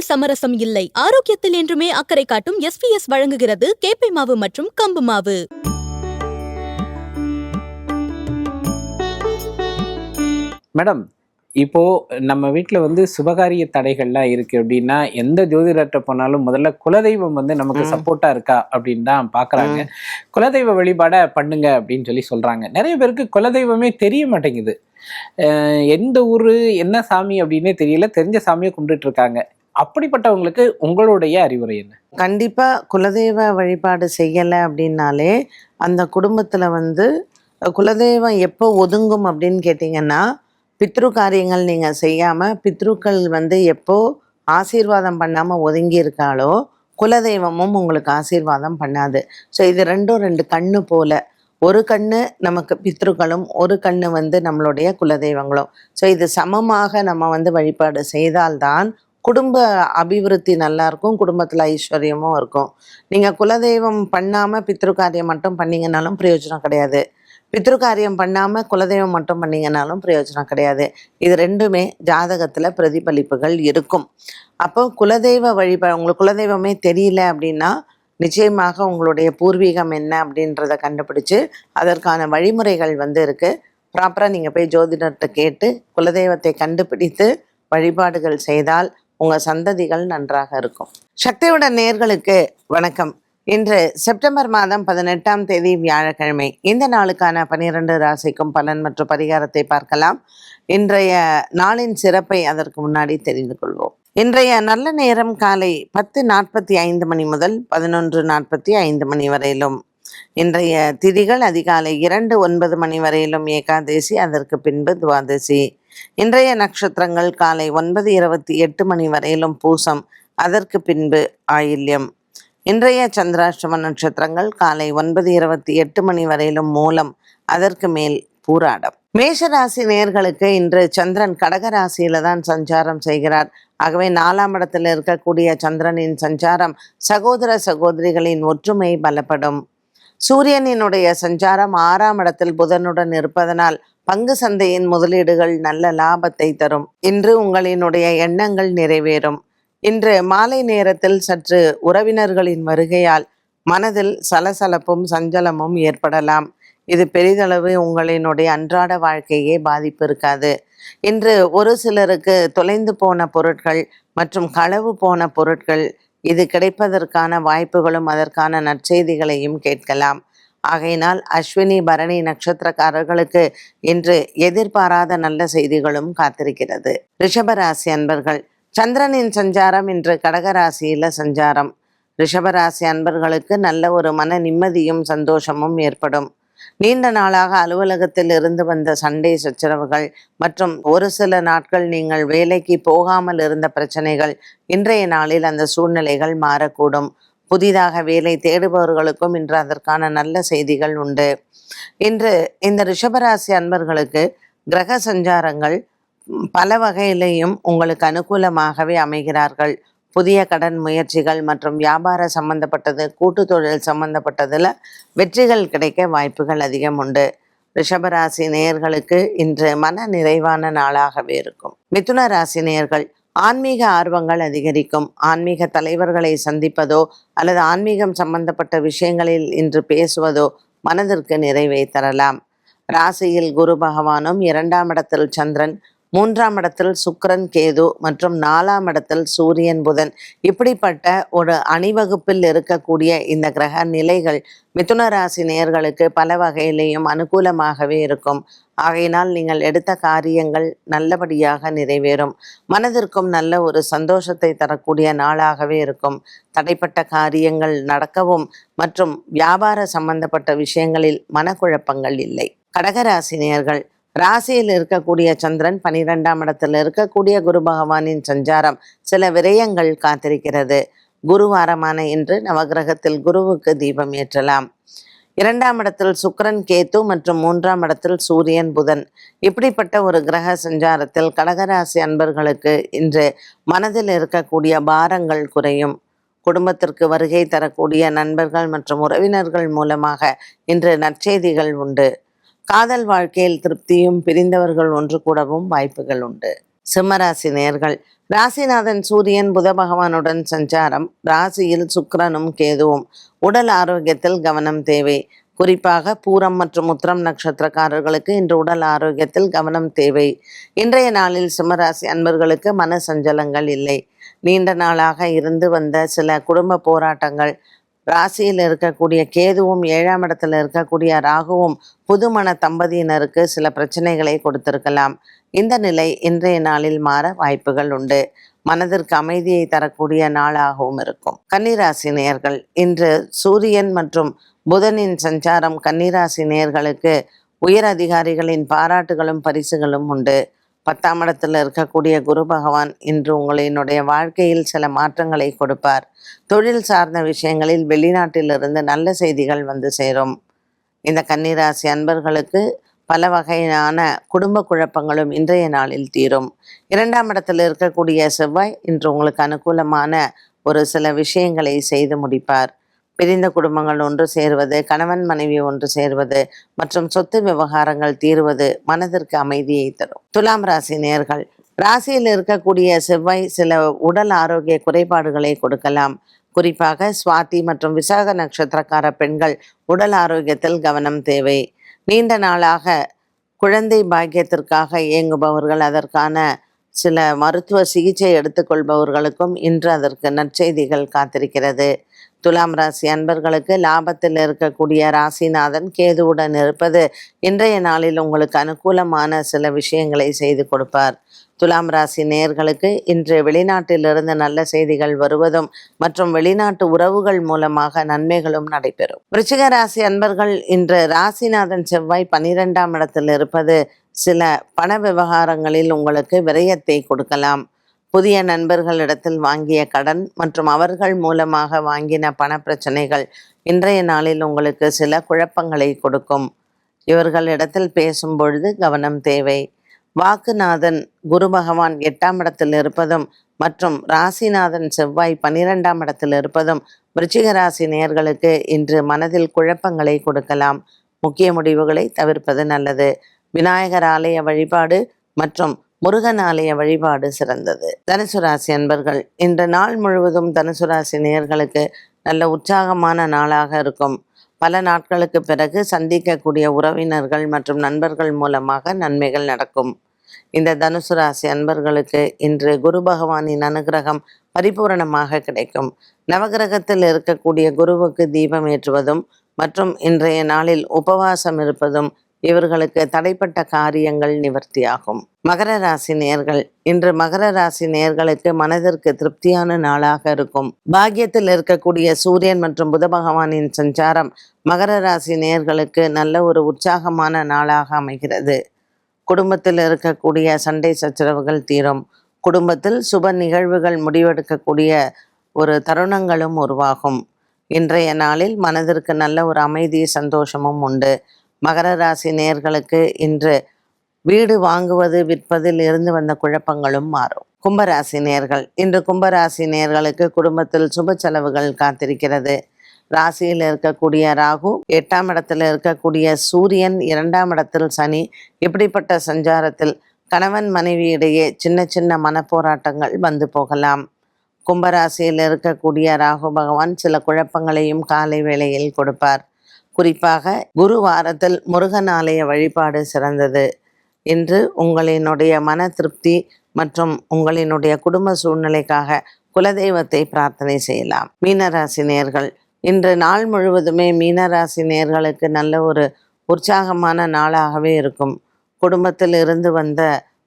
சுவையில் சமரசம் இல்லை. ஆரோக்கியத்தில் என்றுமே அக்கறை காட்டும் எஸ்பிஎஸ் வழங்குகிறது கேப்பை மாவு மற்றும் கம்பு மாவு. மேடம் இப்போ நம்ம வீட்டில் வந்து சுபகாரிய தடைகள்லாம் இருக்கு அப்படின்னா எந்த ஜோதிடர்கிட்ட போனாலும் முதல்ல குலதெய்வம் வந்து நமக்கு. சப்போர்ட்டா இருக்கா அப்படின்னு தான் பாக்குறாங்க. குலதெய்வ வழிபாட பண்ணுங்க அப்படின்னு சொல்லி சொல்றாங்க. நிறைய பேருக்கு குலதெய்வமே தெரிய மாட்டேங்குது. எந்த ஊரு என்ன சாமி அப்படின்னே தெரியல. தெரிஞ்ச சாமியை கும்பிட்டுட்டு இருக்காங்க. அப்படிப்பட்டவங்களுக்கு உங்களுடைய அறிவுரை என்ன? கண்டிப்பா குலதெய்வ வழிபாடு செய்யலை அப்படின்னாலே அந்த குடும்பத்துல வந்து குலதெய்வம் எப்போ ஒதுங்கும் அப்படின்னு கேட்டிங்கன்னா பித்ரு காரியங்கள் நீங்க செய்யாம பித்ருக்கள் வந்து எப்போ ஆசீர்வாதம் பண்ணாம ஒதுங்கி இருக்காளோ குலதெய்வமும் உங்களுக்கு ஆசீர்வாதம் பண்ணாது. ஸோ இது ரெண்டும் ரெண்டு கண்ணு போல. ஒரு கண்ணு நமக்கு பித்ருக்களும் ஒரு கண்ணு வந்து நம்மளுடைய குலதெய்வங்களும். ஸோ இது சமமாக நம்ம வந்து வழிபாடு செய்தால்தான் குடும்ப அபிவிருத்தி நல்லா இருக்கும் குடும்பத்தில் ஐஸ்வர்யமும் இருக்கும். நீங்கள் குலதெய்வம் பண்ணாமல் பித்ருக்காரியம் மட்டும் பண்ணீங்கனாலும் பிரயோஜனம் கிடையாது. பித்ருக்காரியம் பண்ணாமல் குலதெய்வம் மட்டும் பண்ணீங்கனாலும் பிரயோஜனம் கிடையாது. இது ரெண்டுமே ஜாதகத்தில் பிரதிபலிப்புகள் இருக்கும். அப்போ குலதெய்வ வழிபாடு உங்களுக்கு குலதெய்வமே தெரியல அப்படின்னா நிச்சயமாக உங்களுடைய பூர்வீகம் என்ன அப்படின்றத கண்டுபிடிச்சு அதற்கான வழிமுறைகள் வந்து இருக்குது ப்ராப்பராக நீங்கள் போய் ஜோதிடர்கிட்ட கேட்டு குலதெய்வத்தை கண்டுபிடித்து வழிபாடுகள் செய்தால் உங்கள் சந்ததிகள் நன்றாக இருக்கும். சக்தியோட நேர்களுக்கு வணக்கம். இன்று செப்டம்பர் மாதம் பதினெட்டாம் தேதி வியாழக்கிழமை. இந்த நாளுக்கான பனிரெண்டு ராசிக்கும் பலன் மற்றும் பரிகாரத்தை பார்க்கலாம். இன்றைய நாளின் சிறப்பை அதற்கு முன்னாடி தெரிந்து கொள்வோம். இன்றைய நல்ல நேரம் காலை பத்து நாற்பத்தி ஐந்து மணி முதல் பதினொன்று நாற்பத்தி ஐந்து மணி வரையிலும். இன்றைய திதிகள் அதிகாலை இரண்டு ஒன்பது மணி வரையிலும் ஏகாதேசி அதற்கு பின்பு துவாதசி. இன்றைய நட்சத்திரங்கள் காலை ஒன்பது இருபத்தி எட்டு மணி வரையிலும் பூசம். அதற்கு பின்பு ஆயில்யம். இன்றைய சந்திராஷ்டம நட்சத்திரங்கள் காலை ஒன்பது இருபத்தி எட்டு மணி வரையிலும் மூலம் அதற்கு மேல் பூராடம். மேஷராசி நேர்களுக்கு இன்று சந்திரன் கடக ராசியில தான் சஞ்சாரம் செய்கிறார். ஆகவே நாலாம் இடத்தில் இருக்கக்கூடிய சந்திரனின் சஞ்சாரம் சகோதர சகோதரிகளின் ஒற்றுமை பலப்படும். சூரியனினுடைய சஞ்சாரம் ஆறாம் இடத்தில் புதனுடன் இருப்பதனால் பங்கு சந்தையின் முதலீடுகள் நல்ல லாபத்தை தரும். இன்று உங்களினுடைய எண்ணங்கள் நிறைவேறும். இன்று மாலை நேரத்தில் சற்று உறவினர்களின் வருகையால் மனதில் சலசலப்பும் சஞ்சலமும் ஏற்படலாம். இது பெரிதளவு உங்களினுடைய அன்றாட வாழ்க்கையே பாதிப்பு இருக்காது. இன்று ஒரு சிலருக்கு தொலைந்து போன பொருட்கள் மற்றும் களவு போன பொருட்கள் இது கிடைப்பதற்கான வாய்ப்புகளும் அதற்கான நற்செய்திகளையும் கேட்கலாம். ஆகையினால் அஸ்வினி பரணி நட்சத்திரக்காரர்களுக்கு இன்று எதிர்பாராத நல்ல செய்திகளும் காத்திருக்கிறது. ரிஷபராசி அன்பர்கள் சந்திரனின் சஞ்சாரம் இன்று கடகராசியில சஞ்சாரம். ரிஷபராசி அன்பர்களுக்கு நல்ல ஒரு மன நிம்மதியும் சந்தோஷமும் ஏற்படும். நீண்ட நாளாக அலுவலகத்தில் இருந்து வந்த சண்டை சச்சரவுகள் மற்றும் ஒரு சில நாட்கள் நீங்கள் வேலைக்கு போகாமல் இருந்த பிரச்சனைகள் இன்றைய நாளில் அந்த சூழ்நிலைகள் மாறக்கூடும். புதிதாக வேலை தேடுபவர்களுக்கும் இன்று அதற்கான நல்ல செய்திகள் உண்டு. இன்று இந்த ரிஷபராசி அன்பர்களுக்கு கிரக சஞ்சாரங்கள் பல வகையிலையும் உங்களுக்கு அனுகூலமாகவே அமைகிறார்கள். புதிய கடன் முயற்சிகள் மற்றும் வியாபார சம்பந்தப்பட்டது கூட்டு தொழில் சம்பந்தப்பட்டதில் வெற்றிகள் கிடைக்க வாய்ப்புகள் அதிகம் உண்டு. ரிஷபராசி நேயர்களுக்கு இன்று மன நிறைவான நாளாகவே இருக்கும். மிதுன ராசி நேயர்கள் ஆன்மீக ஆர்வங்கள் அதிகரிக்கும். ஆன்மீக தலைவர்களை சந்திப்பதோ அல்லது ஆன்மீகம் சம்பந்தப்பட்ட விஷயங்களில் இன்று பேசுவதோ மனதிற்கு நிறைவை தரலாம். ராசியில் குரு பகவானும் இரண்டாம் இடத்தில் சந்திரன் மூன்றாம் இடத்தில் சுக்கரன் கேது மற்றும் நாலாம் இடத்தில் சூரியன் புதன். இப்படிப்பட்ட ஒரு அணிவகுப்பில் இருக்கக்கூடிய இந்த கிரக நிலைகள் மிதுன ராசி நேர்களுக்கு பல வகையிலேயும் அனுகூலமாகவே இருக்கும். ஆகையினால் நீங்கள் எடுத்த காரியங்கள் நல்லபடியாக நிறைவேறும். மனதிற்கும் நல்ல ஒரு சந்தோஷத்தை தரக்கூடிய நாளாகவே இருக்கும். தடைப்பட்ட காரியங்கள் நடக்கவும் மற்றும் வியாபார சம்பந்தப்பட்ட விஷயங்களில் மனக்குழப்பங்கள் இல்லை. கடகராசினியர்கள் ராசியில் இருக்கக்கூடிய சந்திரன் பனிரெண்டாம் இடத்தில் இருக்கக்கூடிய குரு பகவானின் சஞ்சாரம் சில விரயங்கள் காத்திருக்கிறது. குருவாரமான இன்று நவகிரகத்தில் குருவுக்கு தீபம் ஏற்றலாம். இரண்டாம் இடத்தில் சுக்கரன் கேத்து மற்றும் மூன்றாம் இடத்தில் சூரியன் புதன். இப்படிப்பட்ட ஒரு கிரக சஞ்சாரத்தில் கடகராசி அன்பர்களுக்கு இன்று மனதில் இருக்கக்கூடிய பாரங்கள் குறையும். குடும்பத்திற்கு வருகை தரக்கூடிய நண்பர்கள் மற்றும் உறவினர்கள் மூலமாக இன்று நற்செய்திகள் உண்டு. காதல் வாழ்க்கையில் திருப்தியும் பிரிந்தவர்கள் ஒன்று கூடவும் வாய்ப்புகள் உண்டு. சிம்மராசி நேர்கள். ராசிநாதன் சூரியன் புத பகவானுடன் சஞ்சாரம். ராசியில் சுக்கரனும் கேதுவும். உடல் ஆரோக்கியத்தில் கவனம் தேவை. குறிப்பாக பூரம் மற்றும் உத்திரம் நட்சத்திரக்காரர்களுக்கு இன்று உடல் ஆரோக்கியத்தில் கவனம் தேவை. இன்றைய நாளில் சிம்மராசி அன்பர்களுக்கு மன சஞ்சலங்கள் இல்லை. நீண்ட நாளாக இருந்து வந்த சில குடும்ப போராட்டங்கள் ராசியில் இருக்கக்கூடிய கேதுவும் ஏழாம் இடத்துல இருக்கக்கூடிய ராகுவும் புதுமண தம்பதியினருக்கு சில பிரச்சனைகளை கொடுத்திருக்கலாம். இந்த நிலை இன்றைய நாளில் மாற வாய்ப்புகள் உண்டு. மனதிற்கு அமைதியை தரக்கூடிய நாளாகவும் இருக்கும். கன்னிராசி நேர்கள் இன்று சூரியன் மற்றும் புதனின் சஞ்சாரம் கன்னிராசி நேர்களுக்கு உயர் அதிகாரிகளின் பாராட்டுகளும் பரிசுகளும் உண்டு. பத்தாம் இடத்தில் இருக்கக்கூடிய குரு பகவான் இன்று உங்களினுடைய வாழ்க்கையில் சில மாற்றங்களை கொடுப்பார். தொழில் சார்ந்த விஷயங்களில் வெளிநாட்டிலிருந்து நல்ல செய்திகள் வந்து சேரும். இந்த கன்னிராசி அன்பர்களுக்கு பல வகையான குடும்ப குழப்பங்களும் இன்றைய நாளில் தீரும். இரண்டாம் இடத்தில் இருக்கக்கூடிய செவ்வாய் இன்று உங்களுக்கு அனுகூலமான ஒரு சில விஷயங்களை செய்து முடிப்பார். பிரிந்த குடும்பங்கள் ஒன்று சேருவது கணவன் மனைவி ஒன்று சேர்வது மற்றும் சொத்து விவகாரங்கள் தீருவது மனதிற்கு அமைதியை தரும். துலாம் ராசி நேர்கள் ராசியில் இருக்கக்கூடிய செவ்வாய் சில உடல் ஆரோக்கிய குறைபாடுகளை கொடுக்கலாம். குறிப்பாக சுவாதி மற்றும் விசாக நட்சத்திரக்கார பெண்கள் உடல் ஆரோக்கியத்தில் கவனம் தேவை. நீண்ட நாளாக குழந்தை பாக்கியத்திற்காக இயங்குபவர்கள் அதற்கான சில மருத்துவ சிகிச்சை எடுத்துக்கொள்பவர்களுக்கும் இன்று அதற்கு நற்செய்திகள் காத்திருக்கிறது. துலாம் ராசி அன்பர்களுக்கு லாபத்தில் இருக்கக்கூடிய ராசிநாதன் கேதுவுடன் இருப்பது இன்றைய நாளில் உங்களுக்கு அனுகூலமான சில விஷயங்களை செய்து கொடுப்பார். துலாம் ராசி நேயர்களுக்கு இன்று வெளிநாட்டிலிருந்து நல்ல செய்திகள் வருவதும் மற்றும் வெளிநாட்டு உறவுகள் மூலமாக நன்மைகளும் நடைபெறும். விருச்சிக ராசி அன்பர்கள் இன்று ராசிநாதன் செவ்வாய் பனிரெண்டாம் இடத்தில் இருப்பது சில பண விவகாரங்களில் உங்களுக்கு விரயத்தை கொடுக்கலாம். புதிய நண்பர்களிடத்தில் வாங்கிய கடன் மற்றும் அவர்கள் மூலமாக வாங்கின பண பிரச்சனைகள் இன்றைய நாளில் உங்களுக்கு சில குழப்பங்களை கொடுக்கும். இவர்களிடத்தில் பேசும் பொழுது கவனம் தேவை. வாக்குநாதன் குரு பகவான் எட்டாம் இடத்தில் இருப்பதும் மற்றும் ராசிநாதன் செவ்வாய் பன்னிரெண்டாம் இடத்தில் இருப்பதும் விருச்சிக ராசி நேயர்களுக்கு இன்று மனதில் குழப்பங்களை கொடுக்கலாம். முக்கிய முடிவுகளை தவிர்ப்பது நல்லது. விநாயகர் ஆலய வழிபாடு மற்றும் முருகன் ஆலய வழிபாடு சிறந்தது. தனுசு ராசி அன்பர்கள் இன்று நாள் முழுவதும் தனுசு ராசி நேயர்களுக்கு நல்ல உற்சாகமான நாளாக இருக்கும். பல நாட்களுக்கு பிறகு சந்திக்கக்கூடிய உறவினர்கள் மற்றும் நண்பர்கள் மூலமாக நன்மைகள் நடக்கும். இந்த தனுசு ராசி அன்பர்களுக்கு இன்று குரு பகவானின் அனுகிரகம் பரிபூரணமாக கிடைக்கும். நவகிரகத்தில் இருக்கக்கூடிய குருவுக்கு தீபம் ஏற்றுவதும் மற்றும் இன்றைய நாளில் உபவாசம் இருப்பதும் இவர்களுக்கு தடைப்பட்ட காரியங்கள் நிவர்த்தியாகும். மகர ராசி நேர்கள். இன்று மகர ராசி நேர்களுக்கு மனதிற்கு திருப்தியான நாளாக இருக்கும். பாக்கியத்தில் இருக்கக்கூடிய சூரியன் மற்றும் புத பகவானின் சஞ்சாரம் மகர ராசி நேர்களுக்கு நல்ல ஒரு உற்சாகமான நாளாக அமைகிறது. குடும்பத்தில் இருக்கக்கூடிய சண்டை சச்சரவுகள் தீரும். குடும்பத்தில் சுப நிகழ்வுகள் முடிவெடுக்கக்கூடிய ஒரு தருணங்களும் உருவாகும். இன்றைய நாளில் மனதிற்கு நல்ல ஒரு அமைதி சந்தோஷமும் உண்டு. மகர ராசி நேர்களுக்கு இன்று வீடு வாங்குவது விற்பதில் இருந்து வந்த குழப்பங்களும் மாறும். கும்பராசி நேர்கள் இன்று கும்பராசி நேர்களுக்கு குடும்பத்தில் சுப செலவுகள் காத்திருக்கிறது. ராசியில் இருக்கக்கூடிய ராகு எட்டாம் இடத்தில் இருக்கக்கூடிய சூரியன் இரண்டாம் இடத்தில் சனி இப்படிப்பட்ட சஞ்சாரத்தில் கணவன் மனைவி இடையே சின்ன சின்ன மனப்போராட்டங்கள் வந்து போகலாம். கும்பராசியில் இருக்கக்கூடிய ராகு பகவான் சில குழப்பங்களையும் காலை வேளையில் கொடுப்பார். குறிப்பாக குரு வாரத்தில் முருகன் ஆலய வழிபாடு சிறந்தது. இன்று உங்களினுடைய மன திருப்தி மற்றும் உங்களினுடைய குடும்ப சூழ்நிலைக்காக குலதெய்வத்தை பிரார்த்தனை செய்யலாம். மீனராசி நேர்கள் இன்று நாள் முழுவதுமே மீனராசி நேர்களுக்கு நல்ல ஒரு உற்சாகமான நாளாகவே இருக்கும். குடும்பத்தில் இருந்து வந்த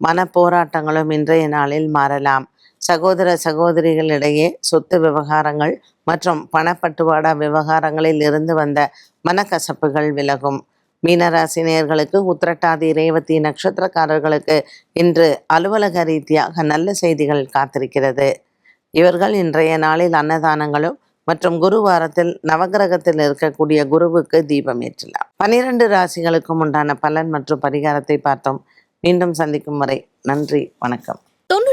மன போராட்டங்களும் இன்றைய நாளில் மாறலாம். சகோதர சகோதரிகளிடையே சொத்து விவகாரங்கள் மற்றும் பணப்பட்டுவாடா விவகாரங்களில் இருந்து வந்த மனக்கசப்புகள் விலகும். மீனராசினியர்களுக்கு உத்திரட்டாதி ரேவதி நட்சத்திரக்காரர்களுக்கு இன்று அலுவலக ரீதியாக நல்ல செய்திகள் காத்திருக்கிறது. இவர்கள் இன்றைய நாளில் அன்னதானங்களும் மற்றும் குரு வாரத்தில் நவகிரகத்தில் இருக்கக்கூடிய குருவுக்கு தீபம் ஏற்றலாம். பனிரெண்டு ராசிகளுக்கும் உண்டான பலன் மற்றும் பரிகாரத்தை பார்த்தோம். மீண்டும் சந்திக்கும் வரை நன்றி வணக்கம்.